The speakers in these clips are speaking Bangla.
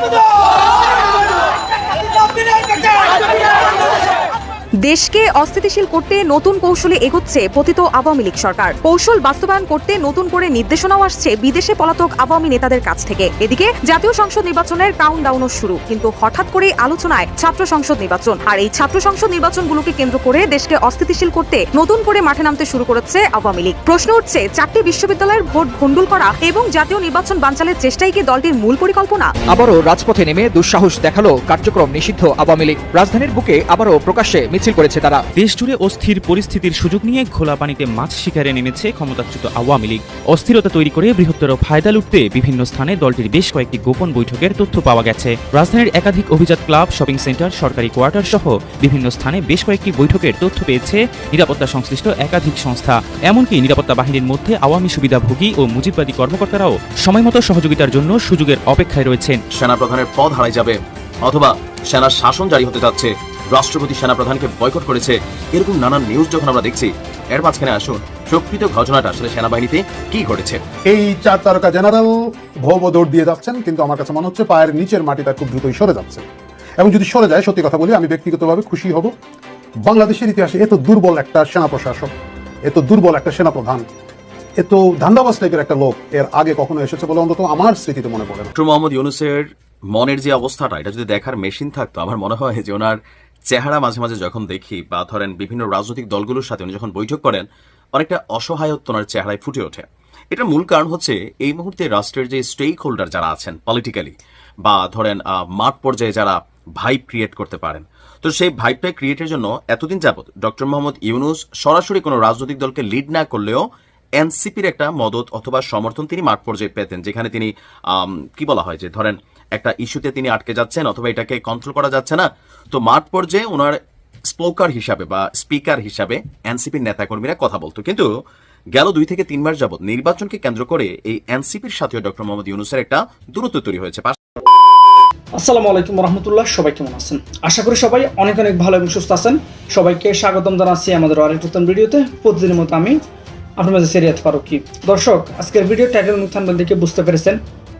감사합니다. দেশকে অস্থিতিশীল করতে নতুন কৌশলে এগোচ্ছে পতিত আওয়ামী লীগ সরকার। কৌশল বাস্তবায়ন করতে নতুন করে নির্দেশনাও আসছে বিদেশে পলাতক আওয়ামী নেতাদের কাছ থেকে। এদিকে জাতীয় সংসদ নির্বাচনের কাউন্টডাউনও শুরু, কিন্তু হঠাৎ করেই আলোচনায় ছাত্র সংসদ নির্বাচন। আর এই ছাত্র সংসদ নির্বাচনগুলোকে কেন্দ্র করে দেশকে অস্থিতিশীল করতে নতুন করে মাঠে নামতে শুরু করেছে আওয়ামী লীগ। প্রশ্ন উঠছে, চারটি বিশ্ববিদ্যালয়ের ভোট ভণ্ডুল করা এবং জাতীয় নির্বাচন বানচালের চেষ্টাই কি দলটির মূল পরিকল্পনা? আবারও রাজপথে নেমে দুঃসাহস দেখাল কার্যক্রম নিষিদ্ধ আওয়ামী লীগ। রাজধানীর বুকে আবারও প্রকাশ্যে মিছিল করেছে তারা। দেশজুড়ে অস্থির পরিস্থিতির সুযোগ নিয়ে খোলা পানিতে মাছ শিকারে নেমেছে ক্ষমতাচ্যুত আওয়ামী লীগ। অস্থিরতা তৈরি করে বৃহত্তর ফায়দা লুটতে বিভিন্ন স্থানে দলটির বেশ কয়েকটি গোপন বৈঠকের তথ্য পাওয়া গেছে। রাজধানীর একাধিক অভিজাত ক্লাব, শপিং সেন্টার, সরকারি কোয়ার্টার সহ বিভিন্ন স্থানে বেশ কয়েকটি বৈঠকের তথ্য পেয়েছে নিরাপত্তা সংশ্লিষ্ট একাধিক সংস্থা। এমনকি নিরাপত্তা বাহিনীর মধ্যে আওয়ামী সুবিধাভোগী ও মুজিববাদী কর্মকর্তারাও সময়মতো সহযোগিতার জন্য সুযোগের অপেক্ষায় রয়েছেন। সেনাপ্রধানের পদ হারাই যাবে, অথবা সেনার শাসন জারি হতে যাচ্ছে। রাষ্ট্রপতি সেনাপ্রধানকে বয়কট করেছে এরকম নানান নিউজ যখন আমরা দেখছি এর মাঝখানে আসুন প্রকৃত ঘটনাটা আসলে সেনাবাহিনীতে কি ঘটেছে? এই চার তারকা জেনারেল ভৌব দৌড় দিয়ে যাচ্ছেন কিন্তু আমার কাছে মনে হচ্ছে পায়ের নিচের মাটিটা খুব দ্রুতই সরে যাচ্ছে। এবং যদি সরে যায় সত্যি কথা বলি আমি ব্যক্তিগতভাবে খুশি হব। বাংলাদেশের ইতিহাসে এত দুর্বল একটা সেনা প্রশাসক এত দুর্বল একটা সেনাপ্রধান এত ধান্দাবাজ টাইপের একটা লোক এর আগে কখনো এসেছে বলে অন্তত আমার স্মৃতিতে মনে পড়ে ডক্টর মোহাম্মদ ইউনুসের মনের যে অবস্থাটা এটা যদি দেখার মেশিন থাকতো আমার মনে হয় যে ওনার চেহারা মাঝে মাঝে যখন দেখি বা ধরেন বিভিন্ন রাজনৈতিক দলগুলোর সাথে উনি যখন বৈঠক করেন, অনেকটা অসহায়ত্ব ওনার চেহারায় ফুটে ওঠে। এটার মূল কারণ হচ্ছে এই মুহূর্তে রাষ্ট্রের যে স্টেক হোল্ডার যারা আছেন পলিটিক্যালি বা ধরেন মাঠ পর্যায়ে যারা ভাইব ক্রিয়েট করতে পারেন। তো সেই ভাইবটা ক্রিয়েটের জন্য এতদিন যাবত ডক্টর মোহাম্মদ ইউনুস সরাসরি কোনো রাজনৈতিক দলকে লিড না করলেও এনসিপির একটা মদত অথবা সমর্থন তিনি মাঠ পর্যায়ে পেতেন, যেখানে তিনি কি বলা হয় যে ধরেন একটা ইস্যুতে তিনি আটকে যাচ্ছেন অথবা এটাকে কন্ট্রোল করা যাচ্ছে না। তো মাঠ পর্যায়ে ওনার স্পোকার হিসাবে বা স্পিকার হিসাবে এনসিপির নেতাকর্মীরা কথা বলতো। কিন্তু গেল দুই থেকে তিন মাস যাবত নির্বাচনকে কেন্দ্র করে এই এনসিপির সাথেও ডক্টর মোহাম্মদ ইউনুসের একটা দূরত্ব তৈরি হয়েছে। আসসালামু আলাইকুম রহমতুল্লাহ সবাই কেমন আছেন? আশা করি সবাই অনেক অনেক ভালো এবং সুস্থ আছেন। সবাইকে স্বাগতম জানাচ্ছি আমাদের আরেক নতুন ভিডিওতে। প্রতিদিনের মতো আমি আপনার মাঝে সেরিয়াত ফারুকি দর্শক, আজকের ভিডিও টাইটেল মুথান দেখে বুঝতে পেরেছেন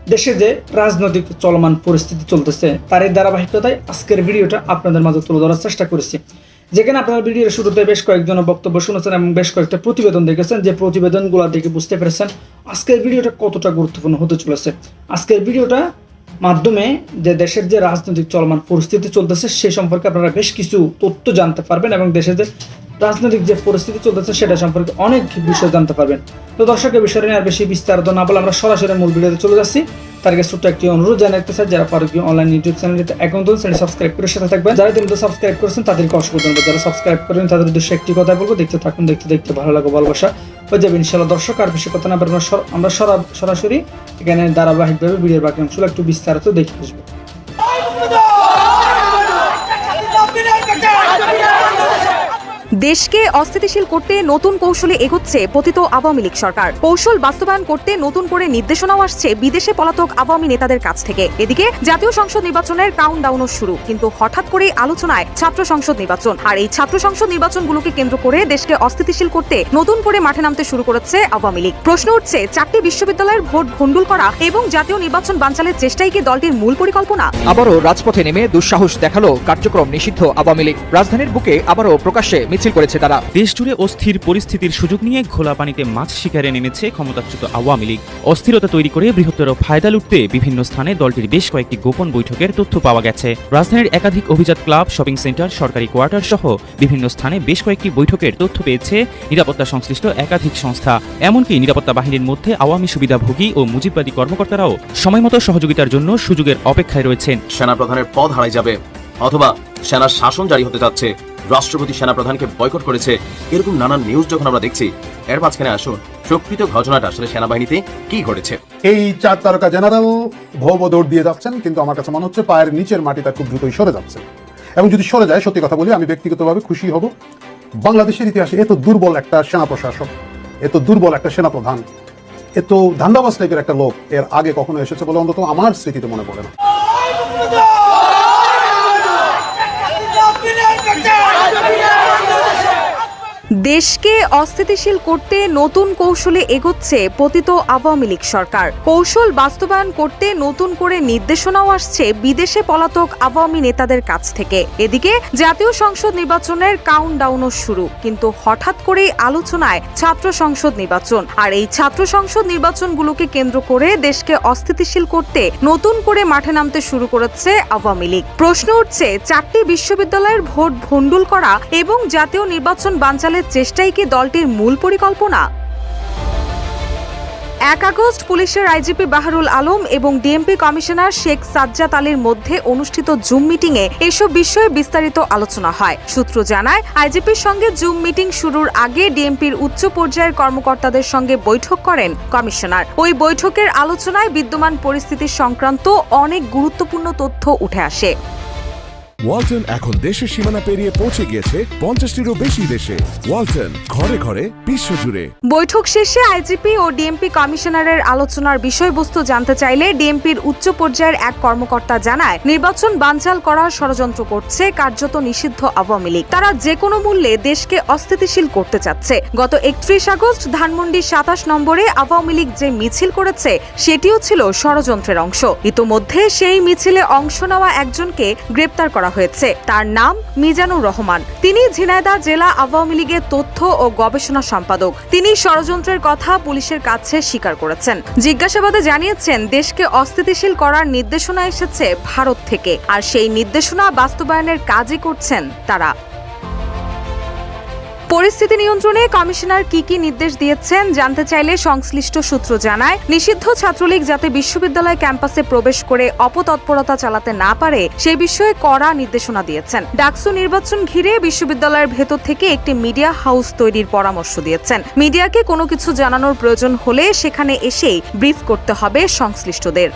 দেশে যে রাজনৈতিক চলমান পরিস্থিতি চলতেছে তার এই ধারাবাহিকতায় আজকের ভিডিওটা আপনাদের মাঝে তুলে ধরার চেষ্টা করেছি। যেখানে আপনারা ভিডিওর শুরুতে বেশ কয়েকজন বক্তব্য শুনেছেন এবং বেশ কয়েকটা প্রতিবেদন দেখেছেন। যে প্রতিবেদনগুলো দেখে বুঝতে পেরেছেন আজকের ভিডিওটা কতটা গুরুত্বপূর্ণ হতে চলেছে। আজকের ভিডিওটা মাধ্যমে যে দেশের যে রাজনৈতিক চলমান পরিস্থিতি চলতেছে, সে সম্পর্কে আপনারা বেশ কিছু তথ্য জানতে পারবেন এবং দেশের যে রাজনৈতিক যে পরিস্থিতি চলতেছে সেটা সম্পর্কে অনেক বিষয় জানতে পারবেন। তো দর্শকের বিষয় নিয়ে আর বেশি বিস্তারিত না বলে আমরা সরাসরি মূল ভিডিওতে চলে যাচ্ছি। তার আগে ছোট্ট একটি অনুরোধ জানাতে চাই, যারা পারো অনলাইন ইউটিউব চ্যানেলটিতে এখন চ্যানেল সাবস্ক্রাইব করে সাথে থাকবেন। যারা কিন্তু সাবস্ক্রাইব করেছেন, তাদেরকে অসংখ্য ধন্যবাদ। যারা সাবস্ক্রাইব করেন তাদের উদ্দেশ্যে একটি কথা বলব, দেখতে থাকুন, দেখতে দেখতে ভালো লাগো ভালোবাসা হয়ে যাবে ইনশাল্লাহ দর্শক, আর বেশি কথা না বলে আমরা আমরা সরা- সরাসরি এখানে ধারাবাহিকভাবে ভিডিওর বাকি অংশগুলো একটু বিস্তারিত দেখে আসব। দেশকে অস্থিতিশীল করতে নতুন কৌশলে এগোচ্ছে পতিত আওয়ামী লীগ সরকার। কৌশল বাস্তবায়ন করতে নতুন করে নির্দেশনাও আসছে বিদেশে পলাতক আওয়ামী নেতাদের কাছ থেকে। এদিকে জাতীয় সংসদ নির্বাচনের কাউন্টডাউনও শুরু, কিন্তু হঠাৎ করেই আলোচনায় ছাত্র সংসদ নির্বাচন। আর এই ছাত্র সংসদ নির্বাচনগুলোকে কেন্দ্র করে দেশকে অস্থিতিশীল করতে নতুন করে মাঠে নামতে শুরু করেছে আওয়ামী লীগ। প্রশ্ন উঠছে, চারটি বিশ্ববিদ্যালয়ের ভোট ভণ্ডুল করা এবং জাতীয় নির্বাচন বানচালের চেষ্টাই কি দলটির মূল পরিকল্পনা? আবারও রাজপথে নেমে দুঃসাহস দেখাল কার্যক্রম নিষিদ্ধ আওয়ামী লীগ। রাজধানীর বুকে আবারও প্রকাশ্যে মিছিল করেছে তারা। দেশজুড়ে অস্থির পরিস্থিতির সুযোগ নিয়ে খোলা পানিতে মাছ শিকারে নেমেছে ক্ষমতাচ্যুত আওয়ামী লীগ। অস্থিরতা তৈরি করে বৃহত্তর ফায়দা লুটতে বিভিন্ন স্থানে দলটির বেশ কয়েকটি গোপন বৈঠকের তথ্য পাওয়া গেছে। রাজধানীর একাধিক অভিজাত ক্লাব, শপিং সেন্টার, সরকারি কোয়ার্টার সহ বিভিন্ন স্থানে বেশ কয়েকটি বৈঠকের তথ্য পেয়েছে নিরাপত্তা সংশ্লিষ্ট একাধিক সংস্থা। এমনকি নিরাপত্তা বাহিনীর মধ্যে আওয়ামী সুবিধাভোগী ও মুজিববাদী কর্মকর্তারাও সময়মতো সহযোগিতার জন্য সুযোগের অপেক্ষায় রয়েছেন। সেনাপ্রধানের পদ হারাই যাবে, অথবা সেনার শাসন জারি হতে যাচ্ছে। রাষ্ট্রপতি সেনাপ্রধানকে বয়কট করেছে এরকম নানান নিউজ যখন আমরা দেখছি এর মাঝখানে আসুন প্রকৃত ঘটনাটা আসলে সেনাবাহিনীতে কি ঘটেছে? এই চার তারকা জেনারেল ভৌব দৌড় দিয়ে যাচ্ছেন কিন্তু আমার কাছে মনে হচ্ছে পায়ের নিচের মাটিটা খুব দ্রুতই সরে যাচ্ছে। এবং যদি সরে যায় সত্যি কথা বলি আমি ব্যক্তিগতভাবে খুশি হব। বাংলাদেশের ইতিহাসে এত দুর্বল একটা সেনা প্রশাসক এত দুর্বল একটা সেনা প্রধান এত ধান্দাবাজ টাইপের একটা লোক এর আগে কখনো এসেছে বলে অন্তত আমার স্মৃতিতে মনে পড়ে না। 박자! দেশকে অস্থিতিশীল করতে নতুন কৌশলে এগোচ্ছে পতিত আওয়ামী লীগ সরকার। কৌশল বাস্তবায়ন করতে নতুন করে নির্দেশনাও আসছে বিদেশে পলাতক আওয়ামী নেতাদের কাছ থেকে। এদিকে জাতীয় সংসদ নির্বাচনের কাউন্টডাউনও শুরু, কিন্তু হঠাৎ করেই আলোচনায় ছাত্র সংসদ নির্বাচন। আর এই ছাত্র সংসদ নির্বাচনগুলোকে কেন্দ্র করে দেশকে অস্থিতিশীল করতে নতুন করে মাঠে নামতে শুরু করেছে আওয়ামী লীগ। প্রশ্ন উঠছে, চারটি বিশ্ববিদ্যালয়ের ভোট ভণ্ডুল করা এবং জাতীয় নির্বাচন বানচালের চেষ্টাই কি দলটির মূল পরিকল্পনা? এক আগস্ট পুলিশের আইজিপি বাহারুল আলম এবং ডিএমপি কমিশনার শেখ সাজ্জাদ আলীর মধ্যে অনুষ্ঠিত জুম মিটিংয়ে এসব বিষয়ে বিস্তারিত আলোচনা হয়। সূত্র জানায়, আইজিপির সঙ্গে জুম মিটিং শুরুর আগে ডিএমপির উচ্চ পর্যায়ের কর্মকর্তাদের সঙ্গে বৈঠক করেন কমিশনার। ওই বৈঠকের আলোচনায় বিদ্যমান পরিস্থিতি সংক্রান্ত অনেক গুরুত্বপূর্ণ তথ্য উঠে আসে। ওয়ালটন এখন দেশের সীমানা পেরিয়ে পৌঁছে গিয়েছে পঞ্চাশটিরও বেশি দেশে। ওয়ালটন, ঘরে ঘরে, বিশ্বজুড়ে। বৈঠক শেষে আইজিপি ও ডিএমপি কমিশনারের আলোচনার বিষয়বস্তু জানতে চাইলে ডিএমপির উচ্চ পর্যায়ের এক কর্মকর্তা জানায়, নির্বাচন বানচাল করার ষড়যন্ত্র করছে কার্যত নিষিদ্ধ আওয়ামী লীগ। তারা যে কোনো মূল্যে দেশকে অস্থিতিশীল করতে চাচ্ছে। গত একত্রিশ আগস্ট ধানমন্ডি সাতাশ নম্বরে আওয়ামী লীগ যে মিছিল করেছে, সেটিও ছিল ষড়যন্ত্রের অংশ। ইতোমধ্যে সেই মিছিলে অংশ নেওয়া একজনকে গ্রেপ্তার করা হয়েছে। তার নাম মিজানুর রহমান। তিনি ঝিনাইদহ জেলা আওয়ামী লীগের তথ্য ও গবেষণা সম্পাদক। তিনি ষড়যন্ত্রের কথা পুলিশের কাছে স্বীকার করেছেন। জিজ্ঞাসাবাদে জানিয়েছেন, দেশকে অস্থিতিশীল করার নির্দেশনা এসেছে ভারত থেকে। আর সেই নির্দেশনা বাস্তবায়নের কাজই করছেন তারা। পরিস্থিতি নিয়ন্ত্রণে কমিশনার কি কি নির্দেশ দিয়েছেন জানতে চাইলে সংশ্লিষ্ট সূত্র জানায়। নিষিদ্ধ ছাত্রলীগ যাতে বিশ্ববিদ্যালয় ক্যাম্পাসে প্রবেশ করে অপতৎপরতা চালাতে না পারে, সে বিষয়ে কড়া নির্দেশনা দিয়েছেন। ডাকসু নির্বাচন ঘিরে বিশ্ববিদ্যালয়ের ভেতর থেকে একটি মিডিয়া হাউস তৈরির পরামর্শ দিয়েছেন। মিডিয়াকে কোনো কিছু জানানোর প্রয়োজন হলে সেখানে এসেই ব্রিফ করতে হবে সংশ্লিষ্টদের।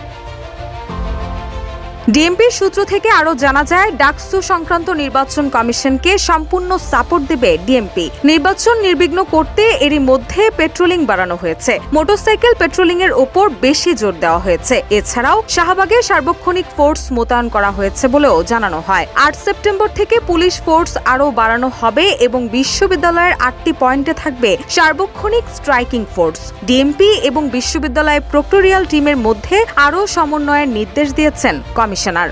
ডিএমপির সূত্র থেকে আরও জানা যায়, ডাকসু সংক্রান্ত নির্বাচন কমিশনকে সম্পূর্ণ সাপোর্ট দেবে ডিএমপি। নির্বাচন নির্বিঘ্ন করতে এরই মধ্যে পেট্রোলিং বাড়ানো হয়েছে। মোটরসাইকেল পেট্রোলিং এর ওপর বেশি জোর দেওয়া হয়েছে। এছাড়াও শাহবাগে সার্বক্ষণিক ফোর্স মোতায়েন করা হয়েছে বলেও জানানো হয়। আট সেপ্টেম্বর থেকে পুলিশ ফোর্স আরও বাড়ানো হবে এবং বিশ্ববিদ্যালয়ের আটটি পয়েন্টে থাকবে সার্বক্ষণিক স্ট্রাইকিং ফোর্স। ডিএমপি এবং বিশ্ববিদ্যালয় প্রক্টোরিয়াল টিমের মধ্যে আরও সমন্বয়ের নির্দেশ দিয়েছেন কমিশনার।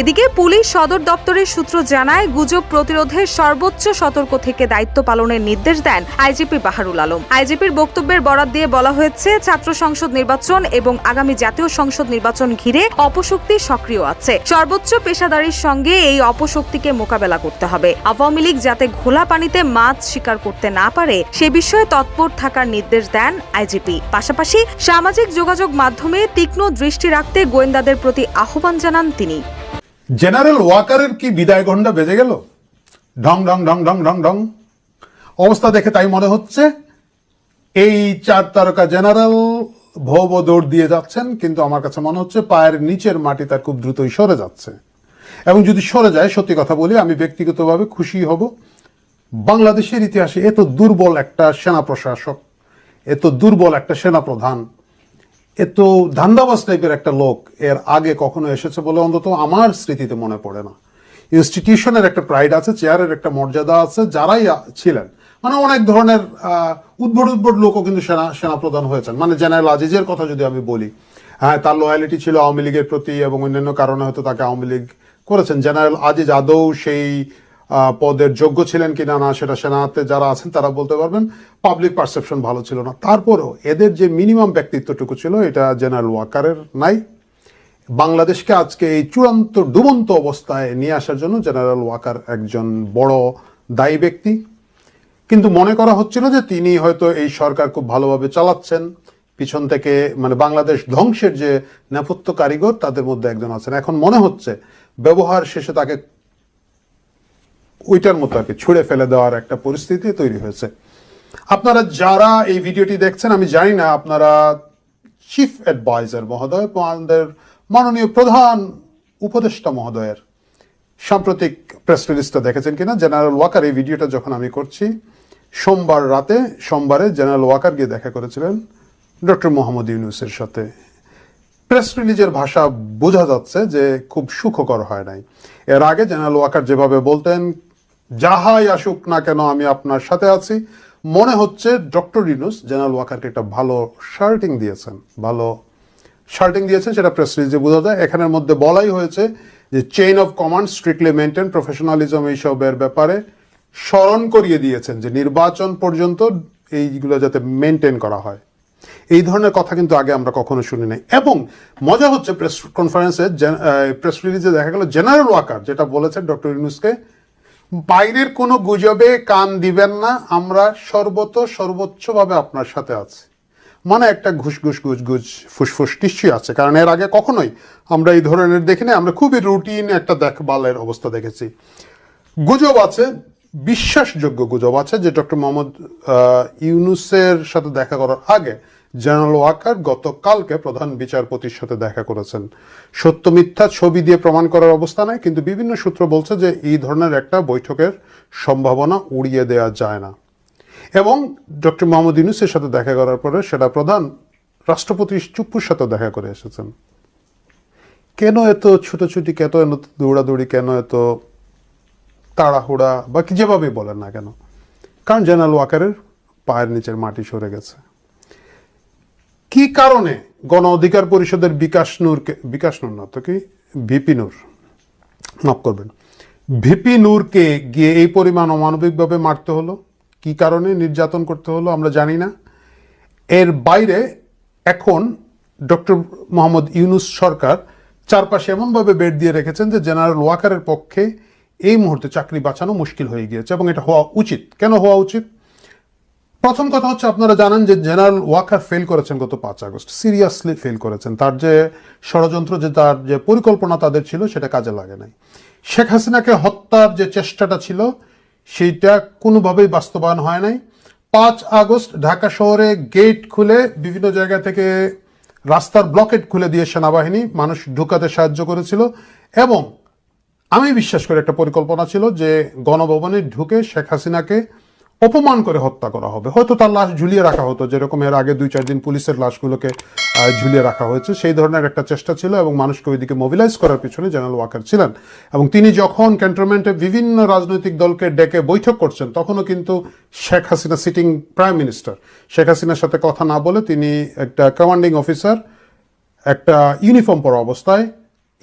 এদিকে পুলিশ সদর দপ্তরের সূত্র জানায়, গুজব প্রতিরোধে সর্বোচ্চ সতর্ক থেকে দায়িত্ব পালনের নির্দেশ দেন আইজিপি বাহারুল আলম। আইজিপির বক্তব্যের বরাত দিয়ে বলা হয়েছে, ছাত্র সংসদ নির্বাচন এবং আগামী জাতীয় সংসদ নির্বাচন ঘিরে অপশক্তি সক্রিয় আছে। সর্বোচ্চ পেশাদারির সঙ্গে এই অপশক্তিকে মোকাবেলা করতে হবে। আওয়ামী লীগ যাতে ঘোলা পানিতে মাছ শিকার করতে না পারে, সে বিষয়ে তৎপর থাকার নির্দেশ দেন আইজিপি। পাশাপাশি সামাজিক যোগাযোগ মাধ্যমে তীক্ষ্ণ দৃষ্টি রাখতে গোয়েন্দাদের প্রতি আহ্বান জানান তিনি। জেনারেল ওয়াকারের কি বিদায় ঘণ্টা বেজে গেল? ঢং ঢং ঢং ঢং ঢং ঢং। অবস্থা দেখে তাই মনে হচ্ছে, এই চার তারকা জেনারেল ভব দৌড় দিয়ে যাচ্ছেন, কিন্তু আমার কাছে মনে হচ্ছে পায়ের নিচের মাটি তার খুব দ্রুতই সরে যাচ্ছে। এবং যদি সরে যায়, সত্যি কথা বলি, আমি ব্যক্তিগতভাবে খুশি হব। বাংলাদেশের ইতিহাসে এত দুর্বল একটা সেনা প্রশাসক, এত দুর্বল একটা সেনা প্রধান এত ধান্দাবাজ টাইপের একটা লোক এর আগে কখনো এসেছে বলে অন্তত আমার স্মৃতিতে মনে পড়ে না। ইনস্টিটিউশনের একটা প্রাইড আছে চেয়ারের একটা মর্যাদা আছে, যারাই ছিলেন। মানে অনেক ধরনের উদ্ভট উদ্ভট লোকও কিন্তু সেনা, সেনাপ্রধান হয়েছেন। মানে জেনারেল আজিজের কথা যদি আমি বলি হ্যাঁ তার লয়ালিটি ছিল আওয়ামী লীগের প্রতি এবং অন্যান্য কারণে হয়তো তাকে আওয়ামী লীগ করেছেন। জেনারেল আজিজ আদৌ সেই পদের যোগ্য ছিলেন কিনা না সেটা সেনাতে যারা আছেন তারা বলতে পারবেন পাবলিক পারসেপশন ভালো ছিল না। তারপরেও এদের যে মিনিমাম ব্যক্তিত্বটুকু ছিল, এটা জেনারেল ওয়াকারের নাই। বাংলাদেশকে আজকে এই চূড়ান্ত ডুবন্ত অবস্থায় নিয়ে আসার জন্য জেনারেল ওয়াকার একজন বড় দায়ী ব্যক্তি। কিন্তু মনে করা হচ্ছিল যে তিনি হয়তো এই সরকার খুব ভালোভাবে চালাচ্ছেন। পিছন থেকে মানে বাংলাদেশ ধ্বংসের যে নেপথ্য কারিগর, তাদের মধ্যে একজন আছেন। এখন মনে হচ্ছে, ব্যবহার শেষে তাকে ওইটার মতো আর কি, ছুঁড়ে ফেলে দেওয়ার একটা পরিস্থিতি তৈরি হয়েছে। আপনারা যারা এই ভিডিওটি দেখছেন, আমি জানি না আপনারা চিফ অ্যাডভাইজার মহোদয় আমাদের মাননীয় প্রধান উপদেষ্টা মহোদয়ের সাম্প্রতিক প্রেস রিলিজটা দেখেছেন কিনা? জেনারেল ওয়াকার এই ভিডিওটা যখন আমি করছি, সোমবার রাতে, সোমবারে জেনারেল ওয়াকার গিয়ে দেখা করেছিলেন ডক্টর মোহাম্মদ ইউনুসের সাথে। প্রেস রিলিজের ভাষা বোঝা যাচ্ছে যে খুব সুখকর হয় নাই। এর আগে জেনারেল ওয়াকার যেভাবে বলতেন যাহাই আসুক না কেন, আমি আপনার সাথে আছি। মনে হচ্ছে ডক্টর ইনুস জেনারেল ওয়াকারকে একটা ভালো শার্টিং দিয়েছেন। ভালো শার্টিং দিয়েছেন, সেটা প্রেস রিলিজে বোঝা যায়। এখানের মধ্যে বলাই হয়েছে যে chain of command strictly maintain professionalism এইসবের ব্যাপারে স্মরণ করিয়ে দিয়েছেন যে নির্বাচন পর্যন্ত এইগুলো যাতে মেনটেন করা হয়। এই ধরনের কথা কিন্তু আগে আমরা কখনো শুনি নাই। এবং মজা হচ্ছে প্রেস কনফারেন্সে প্রেস রিলিজে দেখা গেল জেনারেল ওয়াকার, যেটা বলেছেন ডক্টর ইউনুসকে বাইরের কোনো গুজবে কান দিবেন না, আমরা সর্বত সর্বোচ্চভাবে আপনার সাথে আছি। মানে একটা ঘুষ ঘুষ ঘুষ ঘুষ ফুসফুস নিশ্চয়ই আছে, কারণ এর আগে কখনোই আমরা এই ধরনের দেখি না আমরা খুবই রুটিন একটা দেখভালের অবস্থা দেখেছি। গুজব আছে, বিশ্বাসযোগ্য গুজব আছে যে ডক্টর মোহাম্মদ ইউনুসের সাথে দেখা করার আগে জেনারেল ওয়াকার, গতকালকে প্রধান বিচারপতির সাথে দেখা করেছেন। সত্য মিথ্যা ছবি দিয়ে প্রমাণ করার অবস্থা নাই, কিন্তু বিভিন্ন সূত্র বলছে যে এই ধরনের একটা বৈঠকের সম্ভাবনা উড়িয়ে দেওয়া যায় না। এবং ডক্টর মোহাম্মদ ইউনুসের সাথে দেখা করার পরে সেটা প্রধান রাষ্ট্রপতি চুপ্পুর সাথে দেখা করে এসেছেন। কেন এত ছুটোছুটি, কেন এত দৌড়াদৌড়ি, কেন এত তাড়াহুড়া, বা কি যেভাবে বলেন না কেন? কারণ জেনারেল ওয়াকারের পায়ের নিচের মাটি সরে গেছে। কি কারণে গণ অধিকার পরিষদের বিকাশ নূরকে, বিকাশ নূর না তো কি? ভিপি নূর। মাফ করবেন। ভিপি নূরকে গিয়ে এই পরিমাণ অমানবিকভাবে মারতে হলো। কি কারণে নির্যাতন করতে হলো আমরা জানি না। এর বাইরে এখন ডক্টর মোহাম্মদ ইউনুস সরকার চারপাশে এমনভাবে বেড দিয়ে রেখেছেন যে জেনারেল ওয়াকারের পক্ষে এই মুহূর্তে চাকরি বাঁচানো মুশকিল হয়ে গিয়েছে এবং এটা হওয়া উচিত। কেন হওয়া উচিত? প্রথম কথা হচ্ছে আপনারা জানেন যে জেনারেল ওয়াকার ফেল করেছেন গত পাঁচ আগস্ট সিরিয়াসলি ফেল করেছেন। তার যে ষড়যন্ত্র, যে তার যে পরিকল্পনা তাদের ছিল, সেটা কাজে লাগে নাই। শেখ হাসিনাকে হত্যার যে চেষ্টাটা ছিল, সেইটা কোনোভাবেই বাস্তবায়ন হয় নাই। পাঁচ আগস্ট ঢাকা শহরে গেট খুলে বিভিন্ন জায়গা থেকে রাস্তার ব্লকেট খুলে দিয়ে সেনাবাহিনী মানুষ ঢুকাতে সাহায্য করেছিল এবং আমি বিশ্বাস করি একটা পরিকল্পনা ছিল যে গণভবনে ঢুকে শেখ হাসিনাকে অপমান করে হত্যা করা হবে। হয়তো তার লাশ ঝুলিয়ে রাখা হতো, যেরকম এর আগে দুই চার দিন পুলিশের লাশগুলোকে ঝুলিয়ে রাখা হয়েছে। সেই ধরনের একটা চেষ্টা ছিল এবং মানুষকে ওইদিকে মোবিলাইজ করার পিছনে জেনারেল ওয়াকার ছিলেন। এবং তিনি যখন ক্যান্টনমেন্টে বিভিন্ন রাজনৈতিক দলকে ডেকে বৈঠক করছেন, তখনও কিন্তু Sheikh Hasina sitting prime minister Sheikh হাসিনার সাথে কথা না বলে তিনি একটা কমান্ডিং অফিসার একটা ইউনিফর্ম পরা অবস্থায়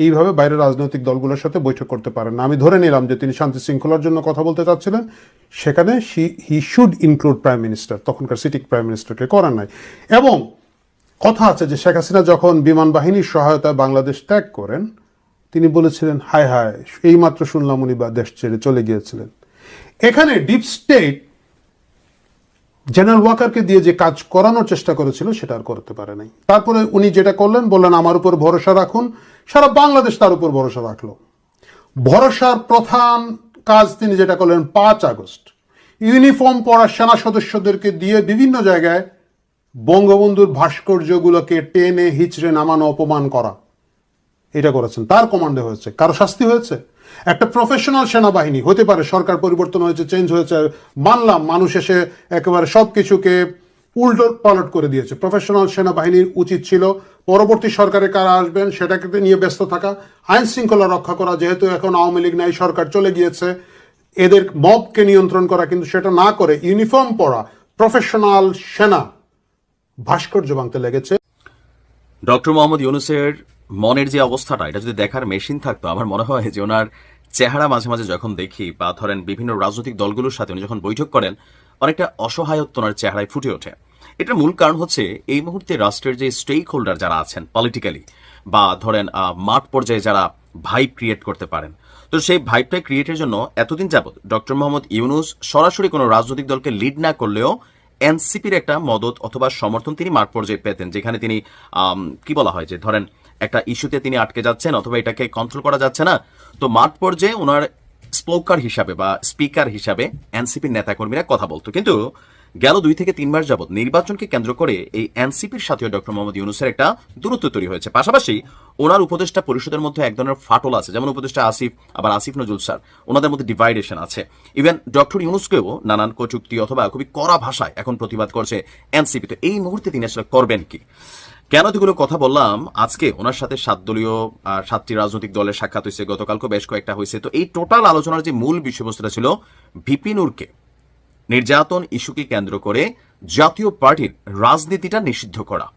এইভাবে বাইরের রাজনৈতিক দলগুলোর সাথে বৈঠক করতে পারেন না। আমি ধরে নিলাম যে তিনি শান্তি শৃঙ্খলার জন্য কথা বলতে চাচ্ছিলেন। সেখানে she he should include prime minister তখনকার সিটিং প্রাইম মিনিস্টারকে করেন নাই। এবং কথা আছে যে শেখ হাসিনা যখন বিমান বাহিনীর সহায়তায় বাংলাদেশ ত্যাগ করেন, তিনি বলেছিলেন, হায় হায়, এইমাত্র শুনলাম উনি বা দেশ ছেড়ে চলে গিয়েছিলেন। এখানে ডিপ স্টেট জেনারেল ওয়াকারকে দিয়ে যে কাজ করানোর চেষ্টা করেছিল, সেটা আর করতে পারে নাই। তারপরে উনি যেটা করলেন, বললেন, আমার উপর ভরসা রাখুন সারা বাংলাদেশ তার উপর ভরসা রাখল। ভরসার প্রধান কাজ তিনি যেটা করলেন পাঁচ আগস্ট। ইউনিফর্ম পরা সেনা সদস্যদেরকে দিয়ে বিভিন্ন জায়গায় বঙ্গবন্ধুর ভাস্কর্যগুলোকে টেনে, হিচড়ে নামানো, অপমান করা। এটা করেছেন। তার কমান্ডে হয়েছে। কারও শাস্তি হয়েছে? একটা প্রফেশনাল সেনাবাহিনী, হতে পারে সরকার পরিবর্তন হয়েছে, চেঞ্জ হয়েছে, মানলাম, মানুষ এসে একেবারে সব কিছুকে উল্টো পালট করে দিয়েছে। প্রফেশনাল সেনাবাহিনীর উচিত ছিল পরবর্তী সরকারে কারা আসবেন সেটাকে নিয়ে ব্যস্ত থাকা, আইন শৃঙ্খলা রক্ষা করা, যেহেতু এখন আওয়ামী লীগ নাই, সরকার চলে গিয়েছে। এদের মবকে নিয়ন্ত্রণ করা, কিন্তু সেটা না করে ইউনিফর্ম পরা প্রফেশনাল সেনা ভাস্কর্য ভাঙতে লেগেছে। ডক্টর মোহাম্মদ ইউনুসের মনের যে অবস্থাটা, এটা যদি দেখার মেশিন থাকতো, আমার মনে হয় যে ওনার চেহারা মাঝে মাঝে যখন দেখি বা ধরেন বিভিন্ন রাজনৈতিক দলগুলোর সাথে উনি যখন বৈঠক করেন অনেকটা অসহায়ত্ব ওনার চেহারায় ফুটে ওঠে। এটার মূল কারণ হচ্ছে এই মুহূর্তে রাষ্ট্রের যে স্টেক হোল্ডার যারা আছেন পলিটিক্যালি বা ধরেন মাঠ পর্যায়ে যারা ভাইব ক্রিয়েট করতে পারেন। তো সেই ভাইবটা ক্রিয়েটের জন্য এতদিন যাবত ডক্টর মোহাম্মদ ইউনুস সরাসরি কোনো রাজনৈতিক দলকে লিড না করলেও এনসিপির একটা মদত অথবা সমর্থন তিনি মাঠ পর্যায়ে পেতেন, যেখানে তিনি কি বলা হয় যে ধরেন, একটা ইস্যুতে তিনি আটকে যাচ্ছেন অথবা এটাকে কন্ট্রোল করা যাচ্ছে না। তো মাঠ পর্যায়ে ওনার স্পোকার হিসাবে বা স্পিকার হিসাবে এনসিপির নেতাকর্মীরা কথা বলতো। কিন্তু গেল দুই থেকে তিন মাস যাবত নির্বাচনকে কেন্দ্র করে এই এনসিপির সাথেও ডক্টর মোহাম্মদ ইউনুসের একটা দূরত্ব তৈরি হয়েছে। পাশাপাশি ওনার উপদেষ্টা পরিষদের মধ্যে এক ধরনের ফাটল আছে, যেমন উপদেষ্টা আসিফ, আবার আসিফ নজরুল স্যার। ওনাদের মধ্যে ডিভাইডেশন আছে। ইভেন ডক্টর ইউনুসকেও নানান কচুক্তি অথবা খুবই কড়া ভাষায় এখন প্রতিবাদ করছে এনসিপি তো এই মুহূর্তে তিনি আসলে করবেন কি? কেন এতগুলো কথা বললাম? আজকে ওনার সাথে সাত দলীয় সাতটি রাজনৈতিক দলের সাক্ষাৎ হয়েছে গতকালকে বেশ কয়েকটা হয়েছে। তো এই টোটাল আলোচনার যে মূল বিষয়বস্তুটা ছিল ভিপিনুরকে নির্যাতন ইস্যুকে কেন্দ্র করে জাতীয় পার্টির রাজনীতিটা নিষিদ্ধ করা।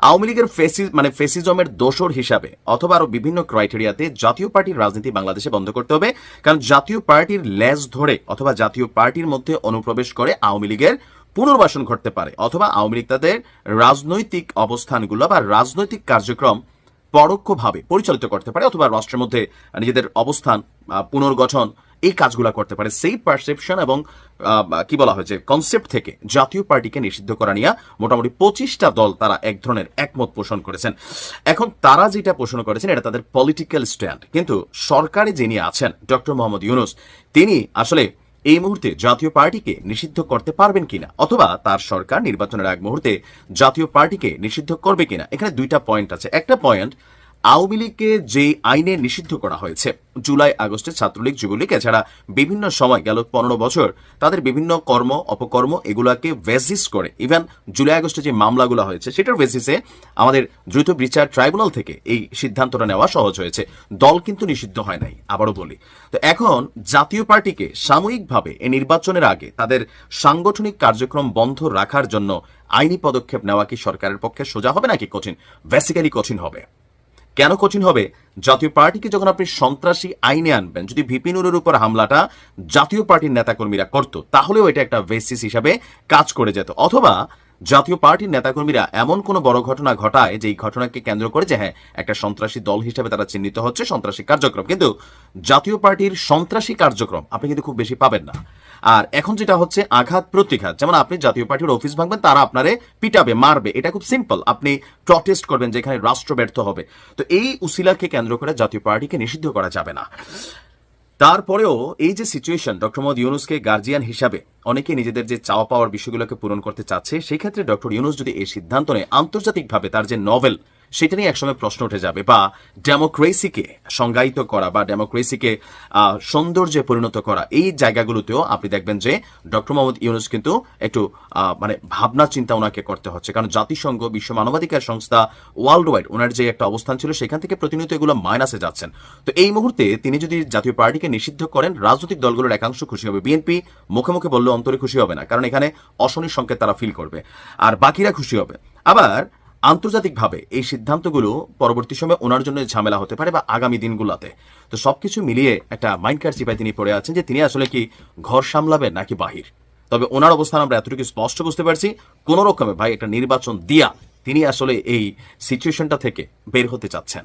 আওয়ামী লীগের ফেসি মানে ফেসিজমের দোসর হিসাবে অথবা আরও বিভিন্ন ক্রাইটেরিয়াতে জাতীয় পার্টির রাজনীতি বাংলাদেশে বন্ধ করতে হবে। কারণ জাতীয় পার্টির লেজ ধরে অথবা জাতীয় পার্টির মধ্যে অনুপ্রবেশ করে আওয়ামী লীগের পুনর্বাসন ঘটতে পারে, অথবা আওয়ামী লীগ তাদের রাজনৈতিক অবস্থানগুলো বা রাজনৈতিক কার্যক্রম পরোক্ষভাবে পরিচালিত করতে পারে, অথবা রাষ্ট্রের মধ্যে নিজেদের অবস্থান পুনর্গঠন এই কাজগুলো করতে পারে। সেই পারসেপশন এবং কি বলা হয়েছে কনসেপ্ট থেকে জাতীয় পার্টিকে নিষিদ্ধ করা নিয়ে মোটামুটি পঁচিশটা দল তারা এক ধরনের একমত পোষণ করেছেন। এখন তারা যেটা পোষণ করেছেন, এটা তাদের পলিটিক্যাল স্ট্যান্ড কিন্তু সরকারে যিনি আছেন, ডক্টর মোহাম্মদ ইউনুস, তিনি আসলে এই মুহূর্তে জাতীয় পার্টিকে নিষিদ্ধ করতে পারবেন কিনা? অথবা তার সরকার নির্বাচনের আগ মুহূর্তে জাতীয় পার্টিকে নিষিদ্ধ করবে কিনা? এখানে দুইটা পয়েন্ট আছে। একটা পয়েন্ট আওয়ামী লীগকে যে আইনে নিষিদ্ধ করা হয়েছে, জুলাই আগস্টে ছাত্রলীগ, যুবলীগ, এছাড়া বিভিন্ন সময় গেল পনেরো বছর, তাদের বিভিন্ন কর্ম, অপকর্ম, এগুলাকে ভেসিস করে, ইভেন জুলাই আগস্টে যে মামলাগুলো হয়েছে, সেটার বেসিসে আমাদের দ্রুত বিচার ট্রাইব্যুনাল থেকে এই সিদ্ধান্তটা নেওয়া সহজ হয়েছে। দল কিন্তু নিষিদ্ধ হয় নাই, আবারও বলি। তো এখন জাতীয় পার্টিকে সাময়িকভাবে এই নির্বাচনের আগে তাদের সাংগঠনিক কার্যক্রম বন্ধ রাখার জন্য আইনি পদক্ষেপ নেওয়া কি সরকারের পক্ষে সোজা হবে নাকি কঠিন? বেসিক্যালি কঠিন হবে। কেন কঠিন হবে? জাতীয় পার্টিকে যখন আপনি সন্ত্রাসী আইনে আনবেন, যদি ভিপিনুরের উপর হামলাটা জাতীয় পার্টির নেতাকর্মীরা করত, তাহলেও এটা একটা বেসিস হিসাবে কাজ করে যেত। অথবা জাতীয় পার্টির নেতাকর্মীরা এমন কোনো বড় ঘটনা ঘটায় যে এই ঘটনাকে কেন্দ্র করে যে হ্যাঁ একটা সন্ত্রাসী দল হিসেবে তারা চিহ্নিত হচ্ছে, সন্ত্রাসী কার্যক্রম। কিন্তু জাতীয় পার্টির সন্ত্রাসী কার্যক্রম আপনি কিন্তু খুব বেশি পাবেন না। আর এখন যেটা হচ্ছে আঘাত প্রতিঘাত। যেমন আপনি জাতীয় পার্টির অফিস ভাঙবেন, তারা আপনারে পিটাবে, মারবে। এটা খুব সিম্পল। আপনি প্রটেস্ট করবেন যেখানে রাষ্ট্র ব্যর্থ হবে। তো এই উসিলাকে কেন্দ্র করে জাতীয় পার্টিকে নিষিদ্ধ করা যাবে না। তারপরেও এই যে সিচুয়েশন ডক্টর মোহাম্মদ ইউনুসকে গার্জিয়ান হিসাবে অনেকে নিজেদের যে চাওয়া পাওয়ার বিষয়গুলোকে পূরণ করতে চাচ্ছে, সেই ক্ষেত্রে ডক্টর ইউনুস যদি এই সিদ্ধান্ত নেয়, আন্তর্জাতিকভাবে তার যে নভেল সেটা নিয়ে একসময় প্রশ্ন উঠে যাবে, বা ডেমোক্রেসিকে সংজ্ঞায়িত করা বা ডেমোক্রেসিকে সৌন্দর্যে পরিণত করা, এই জায়গাগুলোতেও আপনি দেখবেন যে ডক্টর মোহাম্মদ ইউনুস কিন্তু একটু মানে ভাবনা চিন্তা ওনাকে করতে হচ্ছে। কারণ জাতিসংঘ, বিশ্ব মানবাধিকার সংস্থা ওয়ার্ল্ড ওয়াইড ওনার যে একটা অবস্থান ছিল, সেখান থেকে প্রতিনিয়ত এগুলো মাইনাসে যাচ্ছেন। তো এই মুহূর্তে তিনি যদি জাতীয় পার্টিকে নিষিদ্ধ করেন, রাজনৈতিক দলগুলোর একাংশ খুশি হবে। বিএনপি মুখে মুখে বললে, অন্তরে খুশি হবে না, কারণ এখানে অশনির সংকেত তারা ফিল করবে। আর বাকিরা খুশি হবে। আবার আন্তর্জাতিকভাবে এই সিদ্ধান্তগুলো পরবর্তী সময় ওনার জন্য ঝামেলা হতে পারে বা আগামী দিনগুলোতে। তো সবকিছু মিলিয়ে একটা মাইন্ড চিপায় তিনি পড়ে আছেন যে তিনি আসলে কি ঘর সামলাবেন নাকি বাহির? তবে ওনার অবস্থান আমরা এতটুকু স্পষ্ট বুঝতে পারছি কোনো রকমে ভাই একটা নির্বাচন দিয়া তিনি আসলে এই সিচুয়েশনটা থেকে বের হতে চাচ্ছেন।